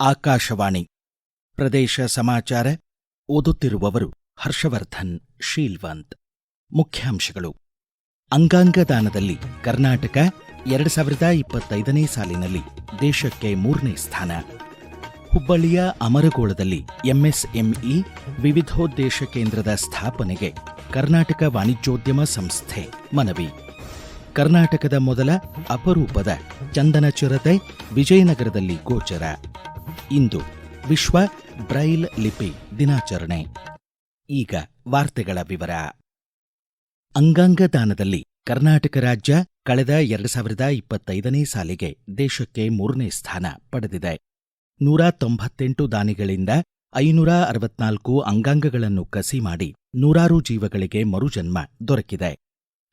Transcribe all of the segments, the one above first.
ಆಕಾಶವಾಣಿ ಪ್ರದೇಶ ಸಮಾಚಾರ ಓದುತ್ತಿರುವವರು ಹರ್ಷವರ್ಧನ್, ಶೀಲ್ವಂತ್. ಮುಖ್ಯಾಂಶಗಳು. ಅಂಗಾಂಗ ದಾನದಲ್ಲಿ ಕರ್ನಾಟಕ ಎರಡು ಸಾವಿರದ ಇಪ್ಪತ್ತೈದನೇ ಸಾಲಿನಲ್ಲಿ ದೇಶಕ್ಕೆ ಮೂರನೇ ಸ್ಥಾನ. ಹುಬ್ಬಳ್ಳಿಯ ಅಮರಗೋಳದಲ್ಲಿ ಎಂಎಸ್ಎಂಇ, ವಿವಿಧೋದ್ದೇಶ ಕೇಂದ್ರದ ಸ್ಥಾಪನೆಗೆ ಕರ್ನಾಟಕ ವಾಣಿಜ್ಯೋದ್ಯಮ ಸಂಸ್ಥೆ ಮನವಿ. ಕರ್ನಾಟಕದ ಮೊದಲ ಅಪರೂಪದ ಚಂದನ ಚಿರತೆ ವಿಜಯನಗರದಲ್ಲಿ ಗೋಚರ. ಇಂದು ವಿಶ್ವ ಬ್ರೈಲ್ ಲಿಪಿ ದಿನಾಚರಣೆ. ಈಗ ವಾರ್ತೆಗಳ ವಿವರ. ಅಂಗಾಂಗ ದಾನದಲ್ಲಿ ಕರ್ನಾಟಕ ರಾಜ್ಯ ಕಳೆದ ಎರಡು ಸಾವಿರದ ಇಪ್ಪತ್ತೈದನೇ ಸಾಲಿಗೆ ದೇಶಕ್ಕೆ ಮೂರನೇ ಸ್ಥಾನ ಪಡೆದಿದೆ. ನೂರ ತೊಂಬತ್ತೆಂಟು ದಾನಿಗಳಿಂದ ಐನೂರ ಅರವತ್ನಾಲ್ಕು ಅಂಗಾಂಗಗಳನ್ನು ಕಸಿ ಮಾಡಿ ನೂರಾರು ಜೀವಗಳಿಗೆ ಮರುಜನ್ಮ ದೊರಕಿದೆ.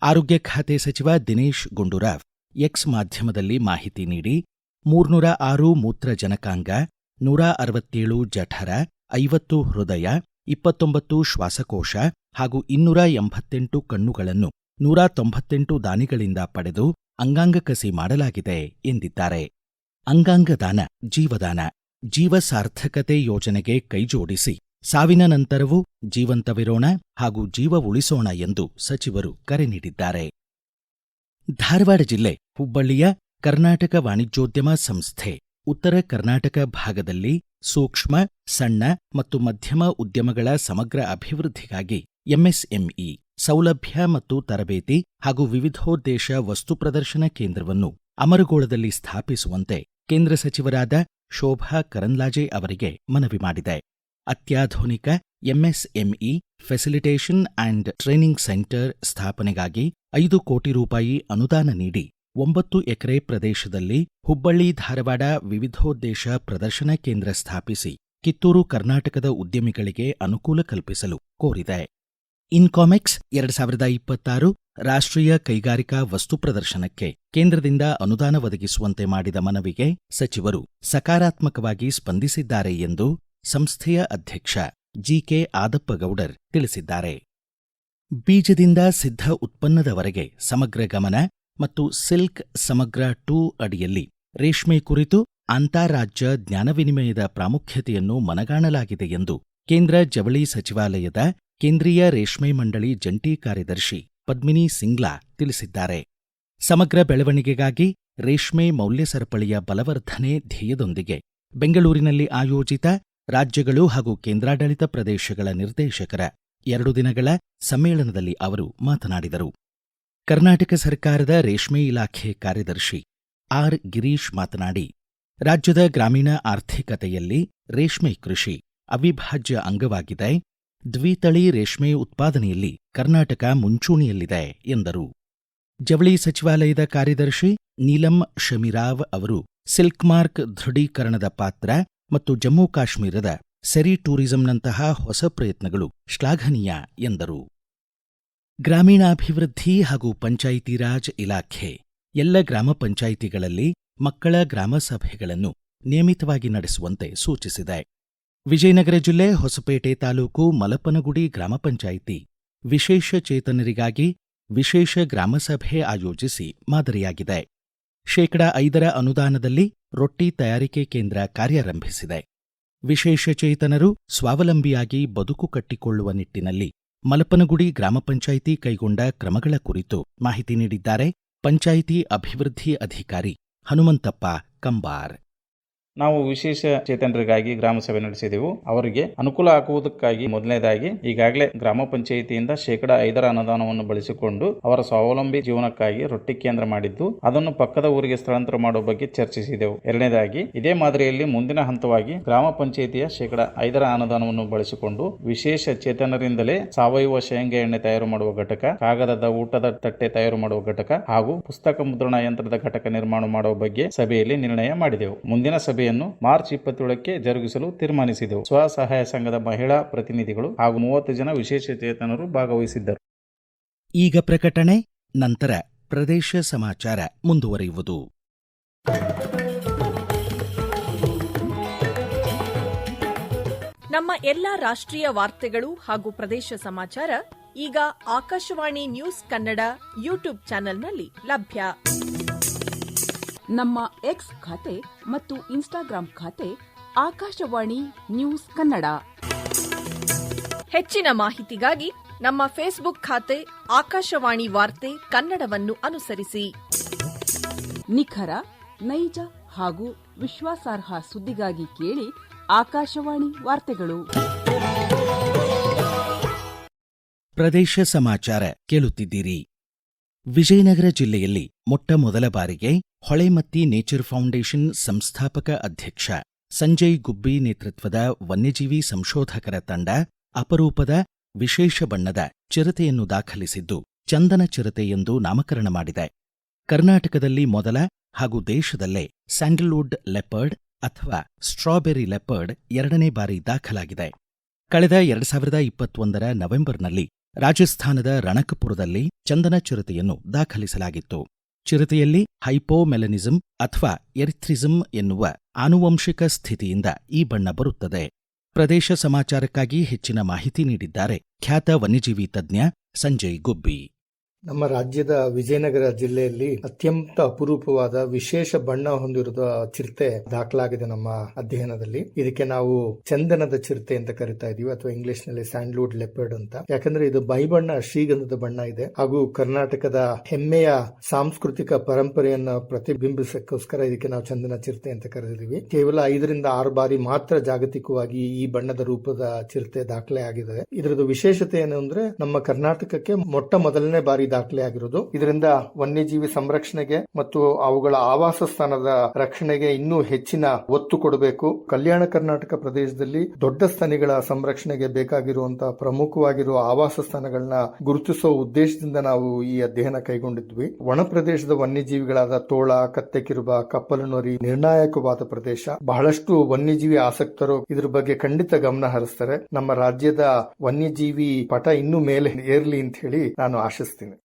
ಆರೋಗ್ಯ ಖಾತೆ ಸಚಿವ ದಿನೇಶ್ ಗುಂಡೂರಾವ್ ಎಕ್ಸ್ ಮಾಧ್ಯಮದಲ್ಲಿ ಮಾಹಿತಿ ನೀಡಿ ಮೂರ್ನೂರ ಆರು ಮೂತ್ರ ಜನಕಾಂಗ ನೂರ ಅರವತ್ತೇಳು ಜಠರ, ಐವತ್ತು ಹೃದಯ, ಇಪ್ಪತ್ತೊಂಬತ್ತು ಶ್ವಾಸಕೋಶ ಹಾಗೂ ಇನ್ನೂರ ಎಂಬತ್ತೆಂಟು ಕಣ್ಣುಗಳನ್ನು ನೂರ ತೊಂಬತ್ತೆಂಟು ದಾನಿಗಳಿಂದ ಪಡೆದು ಅಂಗಾಂಗ ಕಸಿ ಮಾಡಲಾಗಿದೆ ಎಂದಿದ್ದಾರೆ. ಅಂಗಾಂಗ ದಾನ ಜೀವದಾನ ಜೀವ ಸಾರ್ಥಕತೆ ಯೋಜನೆಗೆ ಕೈಜೋಡಿಸಿ ಸಾವಿನ ನಂತರವೂ ಜೀವಂತವಿರೋಣ ಹಾಗೂ ಜೀವ ಉಳಿಸೋಣ ಎಂದು ಸಚಿವರು ಕರೆ ನೀಡಿದ್ದಾರೆ. ಧಾರವಾಡ ಜಿಲ್ಲೆ ಹುಬ್ಬಳ್ಳಿಯ ಕರ್ನಾಟಕ ವಾಣಿಜ್ಯೋದ್ಯಮ ಸಂಸ್ಥೆ ಉತ್ತರ ಕರ್ನಾಟಕ ಭಾಗದಲ್ಲಿ ಸೂಕ್ಷ್ಮ, ಸಣ್ಣ ಮತ್ತು ಮಧ್ಯಮ ಉದ್ಯಮಗಳ ಸಮಗ್ರ ಅಭಿವೃದ್ಧಿಗಾಗಿ ಎಂಎಸ್ಎಂಇ, ಸೌಲಭ್ಯ ಮತ್ತು ತರಬೇತಿ ಹಾಗೂ ವಿವಿಧೋದ್ದೇಶ ವಸ್ತು ಪ್ರದರ್ಶನ ಕೇಂದ್ರವನ್ನು ಅಮರಗೋಳದಲ್ಲಿ ಸ್ಥಾಪಿಸುವಂತೆ ಕೇಂದ್ರ ಸಚಿವರಾದ ಶೋಭಾ ಕರಂದ್ಲಾಜೆ ಅವರಿಗೆ ಮನವಿ ಮಾಡಿದೆ. ಅತ್ಯಾಧುನಿಕ MSME facilitation and training centre ಸ್ಥಾಪನೆಗಾಗಿ ಐದು ಕೋಟಿ ರೂಪಾಯಿ ಅನುದಾನ ನೀಡಿ ಒಂಬತ್ತು ಎಕರೆ ಪ್ರದೇಶದಲ್ಲಿ ಹುಬ್ಬಳ್ಳಿ, ಧಾರವಾಡ ವಿವಿಧೋದ್ದೇಶ ಪ್ರದರ್ಶನ ಕೇಂದ್ರ ಸ್ಥಾಪಿಸಿ ಕಿತ್ತೂರು, ಕರ್ನಾಟಕದ ಉದ್ಯಮಿಗಳಿಗೆ ಅನುಕೂಲ ಕಲ್ಪಿಸಲು ಕೋರಿದೆ. ಇನ್ಕಾಮೆಕ್ಸ್, ಎರಡು ಸಾವಿರದ ಇಪ್ಪತ್ತಾರು ರಾಷ್ಟ್ರೀಯ ಕೈಗಾರಿಕಾ ವಸ್ತು ಪ್ರದರ್ಶನಕ್ಕೆ ಕೇಂದ್ರದಿಂದ ಅನುದಾನ ಒದಗಿಸುವಂತೆ ಮಾಡಿದ ಮನವಿಗೆ ಸಚಿವರು ಸಕಾರಾತ್ಮಕವಾಗಿ ಸ್ಪಂದಿಸಿದ್ದಾರೆ ಎಂದು ಸಂಸ್ಥೆಯ ಅಧ್ಯಕ್ಷ ಜಿಕೆ ಆದಪ್ಪಗೌಡರ್ ತಿಳಿಸಿದ್ದಾರೆ. ಬೀಜದಿಂದ ಸಿದ್ಧ ಉತ್ಪನ್ನದವರೆಗೆ ಸಮಗ್ರ ಗಮನ ಮತ್ತು ಸಿಲ್ಕ್ ಸಮಗ್ರ ಟೂ ಅಡಿಯಲ್ಲಿ ರೇಷ್ಮೆ ಕುರಿತು ಅಂತಾರಾಜ್ಯ ಜ್ಞಾನ ವಿನಿಮಯದ ಪ್ರಾಮುಖ್ಯತೆಯನ್ನು ಮನಗಾಣಲಾಗಿದೆ ಎಂದು ಕೇಂದ್ರ ಜವಳಿ ಸಚಿವಾಲಯದ ಕೇಂದ್ರೀಯ ರೇಷ್ಮೆ ಮಂಡಳಿ ಜಂಟಿ ಕಾರ್ಯದರ್ಶಿ ಪದ್ಮಿನಿ ಸಿಂಗ್ಲಾ ತಿಳಿಸಿದ್ದಾರೆ. ಸಮಗ್ರ ಬೆಳವಣಿಗೆಗಾಗಿ ರೇಷ್ಮೆ ಮೌಲ್ಯ ಸರಪಳಿಯ ಬಲವರ್ಧನೆ ಧ್ಯೇಯದೊಂದಿಗೆ ಬೆಂಗಳೂರಿನಲ್ಲಿ ಆಯೋಜಿತ ರಾಜ್ಯಗಳು ಹಾಗೂ ಕೇಂದ್ರಾಡಳಿತ ಪ್ರದೇಶಗಳ ನಿರ್ದೇಶಕರ ಎರಡು ದಿನಗಳ ಸಮ್ಮೇಳನದಲ್ಲಿ ಅವರು ಮಾತನಾಡಿದರು. ಕರ್ನಾಟಕ ಸರ್ಕಾರದ ರೇಷ್ಮೆ ಇಲಾಖೆ ಕಾರ್ಯದರ್ಶಿ ಆರ್. ಗಿರೀಶ್ ಮಾತನಾಡಿ, ರಾಜ್ಯದ ಗ್ರಾಮೀಣ ಆರ್ಥಿಕತೆಯಲ್ಲಿ ರೇಷ್ಮೆ ಕೃಷಿ ಅವಿಭಾಜ್ಯ ಅಂಗವಾಗಿದೆ. ದ್ವಿತಳಿ ರೇಷ್ಮೆ ಉತ್ಪಾದನೆಯಲ್ಲಿ ಕರ್ನಾಟಕ ಮುಂಚೂಣಿಯಲ್ಲಿದೆ, ಎಂದರು. ಜವಳಿ ಸಚಿವಾಲಯದ ಕಾರ್ಯದರ್ಶಿ ನೀಲಂ ಶಮಿರಾವ್ ಅವರು ಸಿಲ್ಕ್ ಮಾರ್ಕ್ ದೃಢೀಕರಣದ ಪಾತ್ರ ಮತ್ತು ಜಮ್ಮು ಕಾಶ್ಮೀರದ ಸೆರಿ ಟೂರಿಸಂನಂತಹ ಹೊಸ ಪ್ರಯತ್ನಗಳು ಶ್ಲಾಘನೀಯ, ಎಂದರು. ಗ್ರಾಮೀಣಾಭಿವೃದ್ಧಿ ಹಾಗೂ ಪಂಚಾಯಿತಿ ರಾಜ್ ಇಲಾಖೆ ಎಲ್ಲ ಗ್ರಾಮ ಪಂಚಾಯಿತಿಗಳಲ್ಲಿ ಮಕ್ಕಳ ಗ್ರಾಮ ಸಭೆಗಳನ್ನು ನಿಯಮಿತವಾಗಿ ನಡೆಸುವಂತೆ ಸೂಚಿಸಿದೆ. ವಿಜಯನಗರ ಜಿಲ್ಲೆ ಹೊಸಪೇಟೆ ತಾಲೂಕು ಮಲಪನಗುಡಿ ಗ್ರಾಮ ಪಂಚಾಯಿತಿ ವಿಶೇಷ ಚೇತನರಿಗಾಗಿ ವಿಶೇಷ ಗ್ರಾಮಸಭೆ ಆಯೋಜಿಸಿ ಮಾದರಿಯಾಗಿದೆ. ಶೇಕಡ ಐದರ ಅನುದಾನದಲ್ಲಿ ರೊಟ್ಟಿ ತಯಾರಿಕೆ ಕೇಂದ್ರ ಕಾರ್ಯಾರಂಭಿಸಿದೆ. ವಿಶೇಷ ಚೇತನರು ಸ್ವಾವಲಂಬಿಯಾಗಿ ಬದುಕು ಕಟ್ಟಿಕೊಳ್ಳುವ ನಿಟ್ಟಿನಲ್ಲಿ ಮಲಪನಗುಡಿ ಗ್ರಾಮ ಪಂಚಾಯಿತಿ ಕೈಗೊಂಡ ಕ್ರಮಗಳ ಕುರಿತು ಮಾಹಿತಿ ನೀಡಿದ್ದಾರೆ. ಪಂಚಾಯಿತಿ ಅಭಿವೃದ್ಧಿ ಅಧಿಕಾರಿ ಹನುಮಂತಪ್ಪ ಕಂಬಾರ್. ನಾವು ವಿಶೇಷ ಚೇತನರಿಗಾಗಿ ಗ್ರಾಮ ಸಭೆ ನಡೆಸಿದೆವು. ಅವರಿಗೆ ಅನುಕೂಲ ಆಗುವುದಕ್ಕಾಗಿ ಮೊದಲನೇದಾಗಿ ಈಗಾಗಲೇ ಗ್ರಾಮ ಪಂಚಾಯಿತಿಯಿಂದ ಶೇಕಡ ಐದರ ಅನುದಾನವನ್ನು ಬಳಸಿಕೊಂಡು ಅವರ ಸ್ವಾವಲಂಬಿ ಜೀವನಕ್ಕಾಗಿ ರೊಟ್ಟಿ ಕೇಂದ್ರ ಮಾಡಿದ್ದು, ಅದನ್ನು ಪಕ್ಕದ ಊರಿಗೆ ಸ್ಥಳಾಂತರ ಮಾಡುವ ಬಗ್ಗೆ ಚರ್ಚಿಸಿದೆವು. ಎರಡನೇದಾಗಿ, ಇದೇ ಮಾದರಿಯಲ್ಲಿ ಮುಂದಿನ ಹಂತವಾಗಿ ಗ್ರಾಮ ಪಂಚಾಯಿತಿಯ ಶೇಕಡ ಐದರ ಅನುದಾನವನ್ನು ಬಳಸಿಕೊಂಡು ವಿಶೇಷ ಚೇತನರಿಂದಲೇ ಸಾವಯವ ಶೇಂಗಾ ಎಣ್ಣೆ ತಯಾರು ಮಾಡುವ ಘಟಕ, ಕಾಗದದ ಊಟದ ತಟ್ಟೆ ತಯಾರು ಮಾಡುವ ಘಟಕ ಹಾಗೂ ಪುಸ್ತಕ ಮುದ್ರಣ ಯಂತ್ರದ ಘಟಕ ನಿರ್ಮಾಣ ಮಾಡುವ ಬಗ್ಗೆ ಸಭೆಯಲ್ಲಿ ನಿರ್ಣಯ ಮಾಡಿದೆವು. ಮುಂದಿನ ಸಭೆಯನ್ನು ಮಾರ್ಚ್ ಇಪ್ಪತ್ತೇಳಕ್ಕೆ ಜರುಗಿಸಲು ತೀರ್ಮಾನಿಸಿದವು. ಸ್ವಸಹಾಯ ಸಂಘದ ಮಹಿಳಾ ಪ್ರತಿನಿಧಿಗಳು ಹಾಗೂ ಮೂವತ್ತು ಜನ ವಿಶೇಷ ಚೇತನರು ಭಾಗವಹಿಸಿದ್ದರು. ಈಗ ಪ್ರಕಟಣೆ ನಂತರ ಪ್ರದೇಶ ಸಮಾಚಾರ ಮುಂದುವರಿಯುವುದು. ನಮ್ಮ ಎಲ್ಲಾ ರಾಷ್ಟ್ರೀಯ ವಾರ್ತೆಗಳು ಹಾಗೂ ಪ್ರದೇಶ ಸಮಾಚಾರ ಈಗ ಆಕಾಶವಾಣಿ ನ್ಯೂಸ್ ಕನ್ನಡ ಯೂಟ್ಯೂಬ್ ಚಾನೆಲ್ನಲ್ಲಿ ಲಭ್ಯ. ನಮ್ಮ ಎಕ್ಸ್ ಖಾತೆ ಮತ್ತು ಇನ್ಸ್ಟಾಗ್ರಾಂ ಖಾತೆ ಆಕಾಶವಾಣಿ ನ್ಯೂಸ್ ಕನ್ನಡ. ಹೆಚ್ಚಿನ ಮಾಹಿತಿಗಾಗಿ ನಮ್ಮ ಫೇಸ್ಬುಕ್ ಖಾತೆ ಆಕಾಶವಾಣಿ ವಾರ್ತೆ ಕನ್ನಡವನ್ನು ಅನುಸರಿಸಿ. ನಿಖರ ನೈಜ ಹಾಗೂ ವಿಶ್ವಾಸಾರ್ಹ ಸುದ್ದಿಗಾಗಿ ಕೇಳಿ ಆಕಾಶವಾಣಿ ವಾರ್ತೆಗಳು. ಪ್ರದೇಶ ಸಮಾಚಾರ ಕೇಳುತ್ತಿದ್ದೀರಿ. ವಿಜಯನಗರ ಜಿಲ್ಲೆಯಲ್ಲಿ ಮೊಟ್ಟ ಮೊದಲ ಬಾರಿಗೆ ಹೊಳೆಮತ್ತಿ ನೇಚರ್ ಫೌಂಡೇಶನ್ ಸಂಸ್ಥಾಪಕ ಅಧ್ಯಕ್ಷ ಸಂಜಯ್ ಗುಬ್ಬಿ ನೇತೃತ್ವದ ವನ್ಯಜೀವಿ ಸಂಶೋಧಕರ ತಂಡ ಅಪರೂಪದ ವಿಶೇಷ ಬಣ್ಣದ ಚಿರತೆಯನ್ನು ದಾಖಲಿಸಿದ್ದು ಚಂದನ ಚಿರತೆ ಎಂದು ನಾಮಕರಣ ಮಾಡಿದೆ. ಕರ್ನಾಟಕದಲ್ಲಿ ಮೊದಲ ಹಾಗೂ ದೇಶದಲ್ಲೇ ಸ್ಯಾಂಡಲ್ವುಡ್ ಲೆಪರ್ಡ್ ಅಥವಾ ಸ್ಟ್ರಾಬೆರಿ ಲೆಪರ್ಡ್ ಎರಡನೇ ಬಾರಿ ದಾಖಲಾಗಿದೆ. ಕಳೆದ ಎರಡ್ ಸಾವಿರದ ಇಪ್ಪತ್ತೊಂದರ ನವೆಂಬರ್ನಲ್ಲಿ ರಾಜಸ್ಥಾನದ ರಣಕಪುರದಲ್ಲಿ ಚಂದನ ಚಿರತೆಯನ್ನು ದಾಖಲಿಸಲಾಗಿತ್ತು. ಚಿರತೆಯಲ್ಲಿ ಹೈಪೋಮೆಲನಿಸಂ ಅಥವಾ ಎರಿಥ್ರಿಸಂ ಎನ್ನುವ ಆನುವಂಶಿಕ ಸ್ಥಿತಿಯಿಂದ ಈ ಬಣ್ಣ ಬರುತ್ತದೆ. ಪ್ರದೇಶ ಸಮಾಚಾರಕ್ಕಾಗಿ ಹೆಚ್ಚಿನ ಮಾಹಿತಿ ನೀಡಿದ್ದಾರೆ. ಖ್ಯಾತ ವನ್ಯಜೀವಿ ತಜ್ಞ ಸಂಜಯ್ ಗುಬ್ಬಿ. ನಮ್ಮ ರಾಜ್ಯದ ವಿಜಯನಗರ ಜಿಲ್ಲೆಯಲ್ಲಿ ಅತ್ಯಂತ ಅಪರೂಪವಾದ ವಿಶೇಷ ಬಣ್ಣ ಹೊಂದಿರುವ ಚಿರತೆ ದಾಖಲಾಗಿದೆ ನಮ್ಮ ಅಧ್ಯಯನದಲ್ಲಿ. ಇದಕ್ಕೆ ನಾವು ಚಂದನದ ಚಿರತೆ ಅಂತ ಕರಿತಾ ಇದೀವಿ, ಅಥವಾ ಇಂಗ್ಲಿಷ್ನಲ್ಲಿ ಸ್ಯಾಂಡ್ಲೂಡ್ ಲೆಪರ್ಡ್ ಅಂತ. ಯಾಕಂದ್ರೆ ಇದು ಬೈಬಣ್ಣ, ಶ್ರೀಗಂಧದ ಬಣ್ಣ ಇದೆ. ಹಾಗೂ ಕರ್ನಾಟಕದ ಹೆಮ್ಮೆಯ ಸಾಂಸ್ಕೃತಿಕ ಪರಂಪರೆಯನ್ನ ಪ್ರತಿಬಿಂಬಿಸಕ್ಕೋಸ್ಕರ ಇದಕ್ಕೆ ನಾವು ಚಂದನ ಚಿರತೆ ಅಂತ ಕರೆದಿದ್ದೀವಿ. ಕೇವಲ ಐದರಿಂದ ಆರು ಬಾರಿ ಮಾತ್ರ ಜಾಗತಿಕವಾಗಿ ಈ ಬಣ್ಣದ ರೂಪದ ಚಿರತೆ ದಾಖಲೆ ಆಗಿದೆ. ಇದರದ್ದು ವಿಶೇಷತೆ ಏನು ಅಂದ್ರೆ, ನಮ್ಮ ಕರ್ನಾಟಕಕ್ಕೆ ಮೊಟ್ಟ ಮೊದಲನೇ ಬಾರಿ ದಾಖಲೆ ಆಗಿರೋದು ಇದರಿಂದ ವನ್ಯಜೀವಿ ಸಂರಕ್ಷಣೆಗೆ ಮತ್ತು ಅವುಗಳ ಆವಾಸ ಸ್ಥಾನದ ರಕ್ಷಣೆಗೆ ಇನ್ನೂ ಹೆಚ್ಚಿನ ಒತ್ತು ಕೊಡಬೇಕು. ಕಲ್ಯಾಣ ಕರ್ನಾಟಕ ಪ್ರದೇಶದಲ್ಲಿ ದೊಡ್ಡ ಸ್ಥಾನಿಗಳ ಸಂರಕ್ಷಣೆಗೆ ಬೇಕಾಗಿರುವಂತಹ ಪ್ರಮುಖವಾಗಿರುವ ಆವಾಸ ಸ್ಥಾನಗಳನ್ನ ಗುರುತಿಸುವ ಉದ್ದೇಶದಿಂದ ನಾವು ಈ ಅಧ್ಯಯನ ಕೈಗೊಂಡಿದ್ವಿ. ಒಣ ಪ್ರದೇಶದ ವನ್ಯಜೀವಿಗಳಾದ ತೋಳ ಕತ್ತೆಕಿರುಬ ಕಪ್ಪಲುನೊರಿ ನಿರ್ಣಾಯಕವಾದ ಪ್ರದೇಶ. ಬಹಳಷ್ಟು ವನ್ಯಜೀವಿ ಆಸಕ್ತರು ಇದ್ರ ಬಗ್ಗೆ ಖಂಡಿತ ಗಮನ ಹರಿಸ್ತಾರೆ. ನಮ್ಮ ರಾಜ್ಯದ ವನ್ಯಜೀವಿ ಪಟ ಇನ್ನೂ ಮೇಲೆ ಏರ್ಲಿ ಅಂತ ಹೇಳಿ ನಾನು ಆಶಿಸ್ತೀನಿ.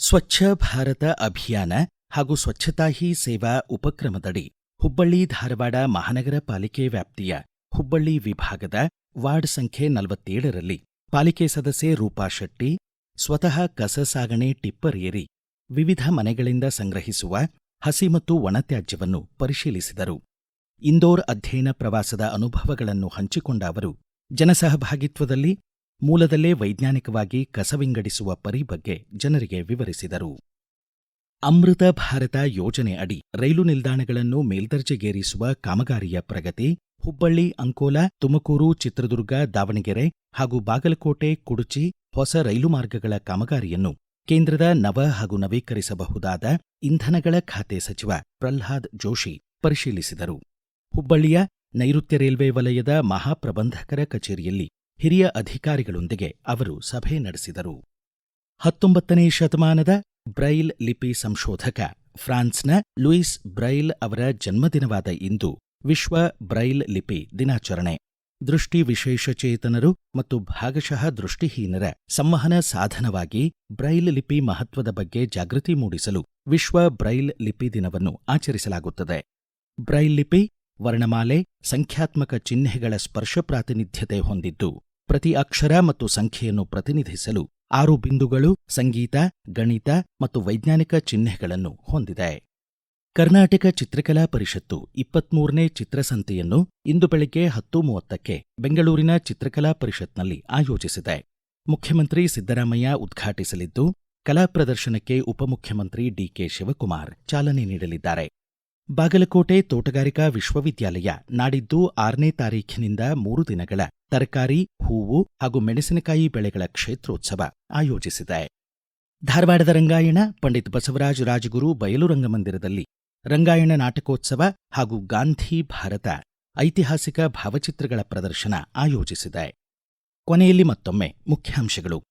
ಸ್ವಚ್ಛ ಭಾರತ ಅಭಿಯಾನ ಹಾಗೂ ಸ್ವಚ್ಛತಾ ಹಿ ಸೇವಾ ಉಪಕ್ರಮದಡಿ ಹುಬ್ಬಳ್ಳಿ ಧಾರವಾಡ ಮಹಾನಗರ ಪಾಲಿಕೆ ವ್ಯಾಪ್ತಿಯ ಹುಬ್ಬಳ್ಳಿ ವಿಭಾಗದ ವಾರ್ಡ್ ಸಂಖ್ಯೆ ನಲವತ್ತೇಳರಲ್ಲಿ ಪಾಲಿಕೆ ಸದಸ್ಯೆ ರೂಪಾ ಶೆಟ್ಟಿ, ಸ್ವತಃ ಕಸ ಸಾಗಣೆ ಟಿಪ್ಪರ್ ಏರಿ, ವಿವಿಧ ಮನೆಗಳಿಂದ ಸಂಗ್ರಹಿಸುವ ಹಸಿ ಮತ್ತು ಒಣತ್ಯಾಜ್ಯವನ್ನು ಪರಿಶೀಲಿಸಿದರು. ಇಂದೋರ್ ಅಧ್ಯಯನ ಪ್ರವಾಸದ ಅನುಭವಗಳನ್ನು ಹಂಚಿಕೊಂಡ ಅವರು, ಜನಸಹಭಾಗಿತ್ವದಲ್ಲಿ ಮೂಲದಲ್ಲೇ ವೈಜ್ಞಾನಿಕವಾಗಿ ಕಸ ವಿಂಗಡಿಸುವ ಪರಿ ಬಗ್ಗೆ ಜನರಿಗೆ ವಿವರಿಸಿದರು. ಅಮೃತ ಭಾರತ ಯೋಜನೆ ಅಡಿ ರೈಲು ನಿಲ್ದಾಣಗಳನ್ನು ಮೇಲ್ದರ್ಜೆಗೇರಿಸುವ ಕಾಮಗಾರಿಯ ಪ್ರಗತಿ, ಹುಬ್ಬಳ್ಳಿ, ಅಂಕೋಲ, ತುಮಕೂರು, ಚಿತ್ರದುರ್ಗ, ದಾವಣಗೆರೆ ಹಾಗೂ ಬಾಗಲಕೋಟೆ, ಕುಡುಚಿ ಹೊಸ ರೈಲು ಮಾರ್ಗಗಳ ಕಾಮಗಾರಿಯನ್ನು ಕೇಂದ್ರದ ನವ ಹಾಗೂ ನವೀಕರಿಸಬಹುದಾದ ಇಂಧನಗಳ ಖಾತೆ ಸಚಿವ ಪ್ರಹ್ಲಾದ್ ಜೋಶಿ ಪರಿಶೀಲಿಸಿದರು. ಹುಬ್ಬಳ್ಳಿಯ ನೈಋತ್ಯ ರೈಲ್ವೆ ವಲಯದ ಮಹಾಪ್ರಬಂಧಕರ ಕಚೇರಿಯಲ್ಲಿ ಹಿರಿಯ ಅಧಿಕಾರಿಗಳೊಂದಿಗೆ ಅವರು ಸಭೆ ನಡೆಸಿದರು. ಹತ್ತೊಂಬತ್ತನೇ ಶತಮಾನದ ಬ್ರೈಲ್ ಲಿಪಿ ಸಂಶೋಧಕ ಫ್ರಾನ್ಸ್ನ ಲೂಯಿಸ್ ಬ್ರೈಲ್ ಅವರ ಜನ್ಮದಿನವಾದ ಇಂದು ವಿಶ್ವ ಬ್ರೈಲ್ ಲಿಪಿ ದಿನಾಚರಣೆ. ದೃಷ್ಟಿ ವಿಶೇಷಚೇತನರು ಮತ್ತು ಭಾಗಶಃ ದೃಷ್ಟಿಹೀನರ ಸಂವಹನ ಸಾಧನವಾಗಿ ಬ್ರೈಲ್ ಲಿಪಿ ಮಹತ್ವದ ಬಗ್ಗೆ ಜಾಗೃತಿ ಮೂಡಿಸಲು ವಿಶ್ವ ಬ್ರೈಲ್ ಲಿಪಿ ದಿನವನ್ನು ಆಚರಿಸಲಾಗುತ್ತದೆ. ಬ್ರೈಲ್ ಲಿಪಿ ವರ್ಣಮಾಲೆ, ಸಂಖ್ಯಾತ್ಮಕ ಚಿಹ್ನೆಗಳ ಸ್ಪರ್ಶ ಪ್ರಾತಿನಿಧ್ಯತೆ ಹೊಂದಿದ್ದು ಪ್ರತಿ ಅಕ್ಷರ ಮತ್ತು ಸಂಖ್ಯೆಯನ್ನು ಪ್ರತಿನಿಧಿಸಲು ಆರು ಬಿಂದುಗಳು, ಸಂಗೀತ, ಗಣಿತ ಮತ್ತು ವೈಜ್ಞಾನಿಕ ಚಿಹ್ನೆಗಳನ್ನು ಹೊಂದಿದೆ. ಕರ್ನಾಟಕ ಚಿತ್ರಕಲಾ ಪರಿಷತ್ತು ಇಪ್ಪತ್ಮೂರನೇ ಚಿತ್ರಸಂತೆಯನ್ನು ಇಂದು ಬೆಳಗ್ಗೆ ಹತ್ತು ಮೂವತ್ತಕ್ಕೆ ಬೆಂಗಳೂರಿನ ಚಿತ್ರಕಲಾ ಪರಿಷತ್ನಲ್ಲಿ ಆಯೋಜಿಸಿದೆ. ಮುಖ್ಯಮಂತ್ರಿ ಸಿದ್ದರಾಮಯ್ಯ ಉದ್ಘಾಟಿಸಲಿದ್ದು, ಕಲಾ ಪ್ರದರ್ಶನಕ್ಕೆ ಉಪಮುಖ್ಯಮಂತ್ರಿ ಡಿಕೆ ಶಿವಕುಮಾರ್ ಚಾಲನೆ ನೀಡಲಿದ್ದಾರೆ. ಬಾಗಲಕೋಟೆ ತೋಟಗಾರಿಕಾ ವಿಶ್ವವಿದ್ಯಾಲಯ ನಾಡಿದ್ದು ಆರನೇ ತಾರೀಖಿನಿಂದ ಮೂರು ದಿನಗಳ ತರಕಾರಿ, ಹೂವು ಹಾಗೂ ಮೆಣಸಿನಕಾಯಿ ಬೆಳೆಗಳ ಕ್ಷೇತ್ರೋತ್ಸವ ಆಯೋಜಿಸಿದೆ. ಧಾರವಾಡದ ರಂಗಾಯಣ, ಪಂಡಿತ್ ಬಸವರಾಜ ರಾಜಗುರು ಬಯಲು ರಂಗಮಂದಿರದಲ್ಲಿ ರಂಗಾಯಣ ನಾಟಕೋತ್ಸವ ಹಾಗೂ ಗಾಂಧಿ ಭಾರತ ಐತಿಹಾಸಿಕ ಭಾವಚಿತ್ರಗಳ ಪ್ರದರ್ಶನ ಆಯೋಜಿಸಿದೆ. ಕೊನೆಯಲ್ಲಿ ಮತ್ತೊಮ್ಮೆ ಮುಖ್ಯಾಂಶಗಳು.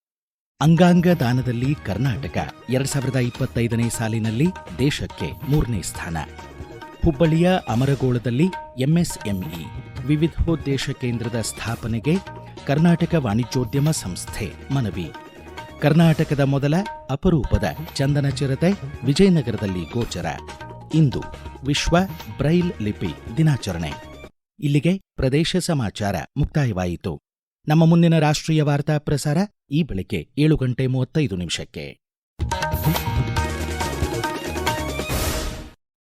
ಅಂಗಾಂಗ ದಾನದಲ್ಲಿ ಕರ್ನಾಟಕ, ಎರಡ್ ಸಾವಿರದ ಇಪ್ಪತ್ತೈದನೇ ಸಾಲಿನಲ್ಲಿ ದೇಶಕ್ಕೆ ಮೂರನೇ ಸ್ಥಾನ. ಹುಬ್ಬಳ್ಳಿಯ ಅಮರಗೋಳದಲ್ಲಿ ಎಂಎಸ್ಎಂಇ, ವಿವಿಧೋದ್ದೇಶ ಕೇಂದ್ರದ ಸ್ಥಾಪನೆಗೆ ಕರ್ನಾಟಕ ವಾಣಿಜ್ಯೋದ್ಯಮ ಸಂಸ್ಥೆ ಮನವಿ. ಕರ್ನಾಟಕದ ಮೊದಲ ಅಪರೂಪದ ಚಂದನ ಚಿರತೆ ವಿಜಯನಗರದಲ್ಲಿ ಗೋಚರ. ಇಂದು ವಿಶ್ವ ಬ್ರೈಲ್ ಲಿಪಿ ದಿನಾಚರಣೆ. ಇಲ್ಲಿಗೆ ಪ್ರದೇಶ ಸಮಾಚಾರ ಮುಕ್ತಾಯವಾಯಿತು. ನಮ್ಮ ಮುಂದಿನ ರಾಷ್ಟ್ರೀಯ ವಾರ್ತಾ ಪ್ರಸಾರ ಈ ಬೆಳಗ್ಗೆ ಏಳು ಗಂಟೆ ಮೂವತ್ತೈದು ನಿಮಿಷಕ್ಕೆ.